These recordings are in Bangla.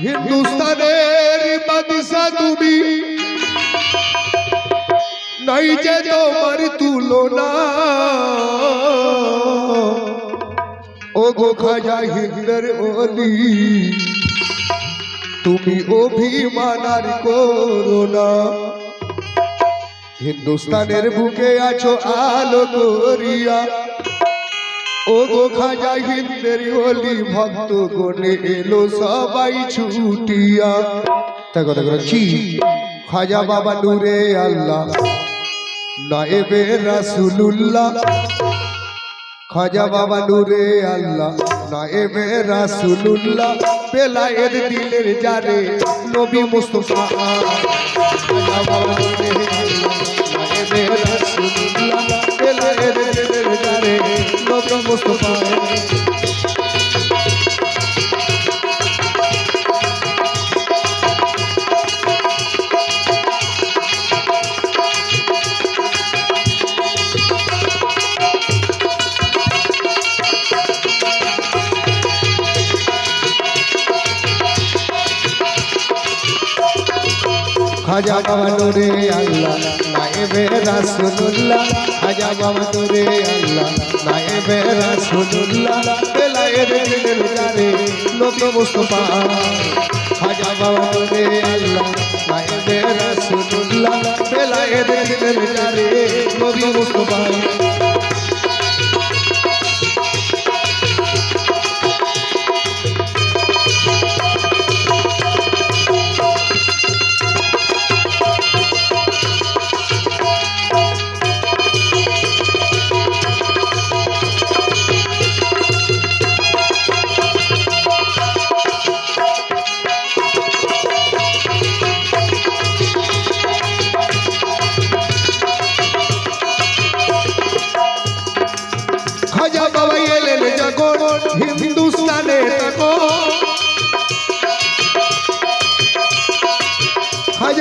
হিন্দুস্তানের বাদশা তুমি। নাই যে তোমার তুলনা। ও গো খাজা হিন্দের ওলি তুমি অভিমানার করোনা হিন্দুস্তানের বুকে আছো আলো করিয়া। ও গো খাজা হিন্দের ওলি ভক্ত গনে এলো সবাই ছুটিয়া। তাই কথা করছি খাজা বাবা নূরে আল্লাহ, নায়েবে রাসুলুল্লাহ। খাজা বাবা নূরে আল্লাহ, নায়েবে রাসুলুল্লাহ, বেলায়ের দিলের জারে নবী মুস্তফা। খাজা বাবা নূরে আল্লাহ, নায়েবে রাসুলুল্লাহ, বেলায়ের নবী মুস্তফা খাজা বাবা নূরে আল্লাহ নায়েবে রাসূলুল্লাহ খাজা বাবা নূরে আল্লাহ। দিলের নবী মুস্তাফা খাজা বাবা নূরে আল্লাহ নায়েবে রাসূলুল্লাহ মুস্তাফা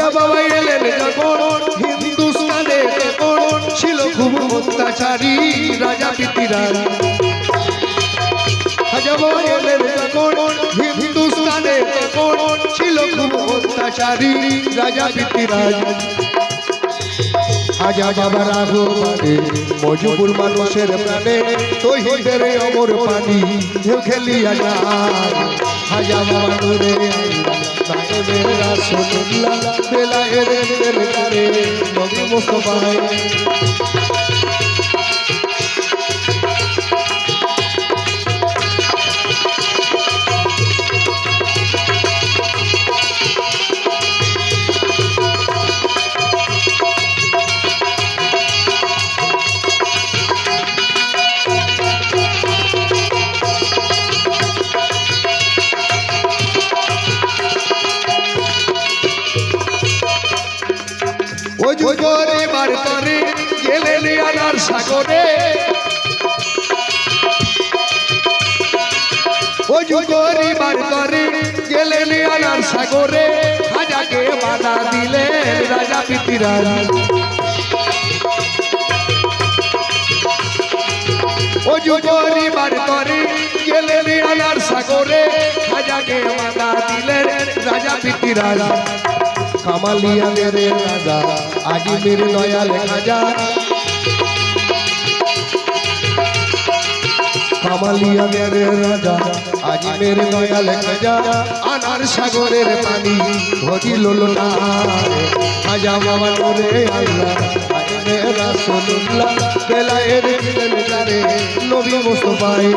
খাজা বাবা এলেন যখন হিন্দুস্তানে ছিল খুব অত্যাচারী রাজা পিতিরাজ খাজা বাবা হিন্দুস্তানে ছিল খুব অত্যাচারী রাজা পিতিরাজ আজা বাবা রাঘবানে মজবুর মানুষের প্রাণে তহিদের অমর পানি ঢেউ খেলিয়া যায়। হাজা বাবা নূরে রাসুল্লাহ বেলায়ের কারে নবী মুস্তাফা জোরে বার করে গেলেন আনার সাগরে। ও জোরে বার করে গেলেন আনার সাগরে। খাজাকে বাধা দিলেন রাজা পিতিরাজ। ও জোরে বার করে গেলেন আনার সাগরে। খাজাকে বাধা দিলেন রাজা পিতিরাজ। কামালিয়ানের রাজা আজিমের দয়াল খাজা কামালিয়ানের রাজা আজিমের দয়াল খাজা আনার সাগরের পানি ধরিল না খাজা বাবা করে আল্লাহ আইনে রাসূলুল্লাহ বেলায়ের নবী মুস্তাফায়।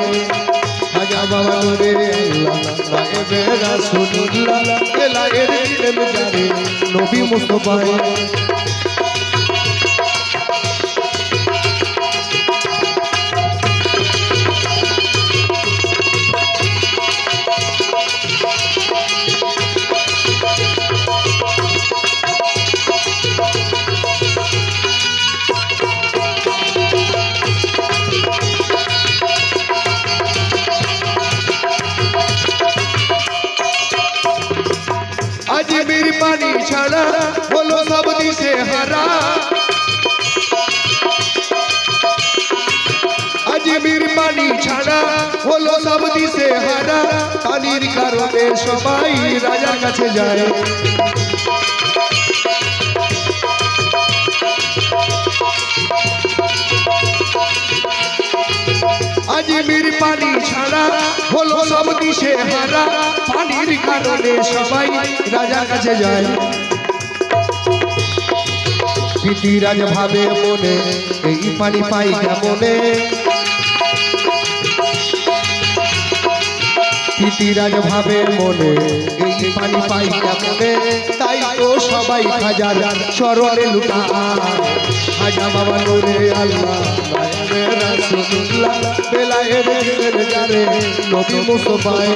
খাজা বাবা করে আল্লাহ নায়েবে এলা এর দিলেন জারে নবী মুস্তাফায় ছাড়া হলো সব দিশে হারা। আজমির পানি ছাড়া হলো সব দিশে হারা। পানির কারণে সবাই রাজার কাছে যায়। আজিমির পানি ছাড়া হলো সব দিশে হারা। পানির কারণে সবাই রাজার কাছে যায়। পৃথিরাজ ভাবে মনে, এই পানি পাই কেমনে? পৃথিরাজ ভাবে মনে, এই পানি পাই কেমনে? তাই তো সবাই হাজার চরণে লুটা হাজা বাবা নোরে আল্লাহ। বেলায়ে রে নবী মুস্তফায়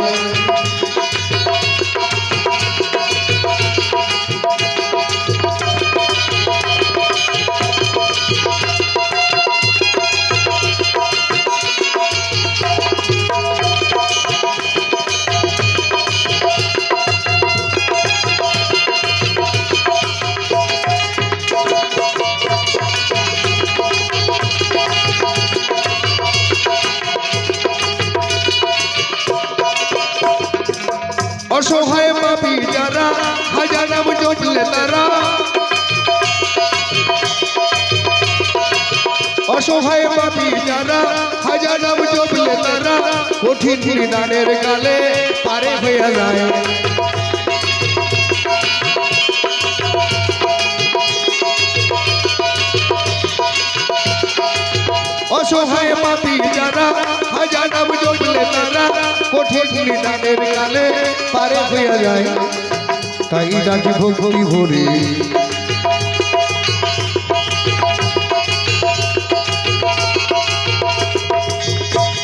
অসহায় পাপি যারা হাজার নাম জপলে তারা অসহায় পাপি যারা হাজার নাম জপলে তারা কঠিন নিদানের কালে পারে হয়ে যায় অসহায় পাপি যারা নিদানের কালে পারে হয়ে যায়। তাই ডাকি ভক্তি ভরে।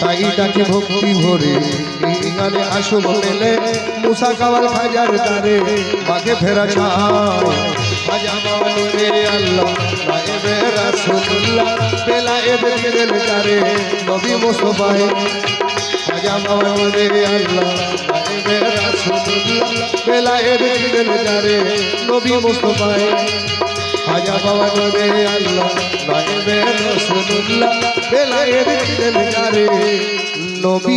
তাই ডাকি ভক্তি ভরে। গানে আসল মেলে মুসা কাওয়াল হাজার তারে বাগে ফেরা ছায় হাজা মাওয়ালে আল্লাহ নায়েবে রাসূলুল্লাহ নবী মুস্তফায়ে। হাজা মাওয়ালে আল্লাহ নায়েবে রাসূলুল্লাহ বেলায়ে দিলেন তারে নবী মুস্তফায়ে হাজা বাবা নরে আল্লাহ নায়েবে রাসূলুল্লাহ বেলায়ে দিলেন তারে নবী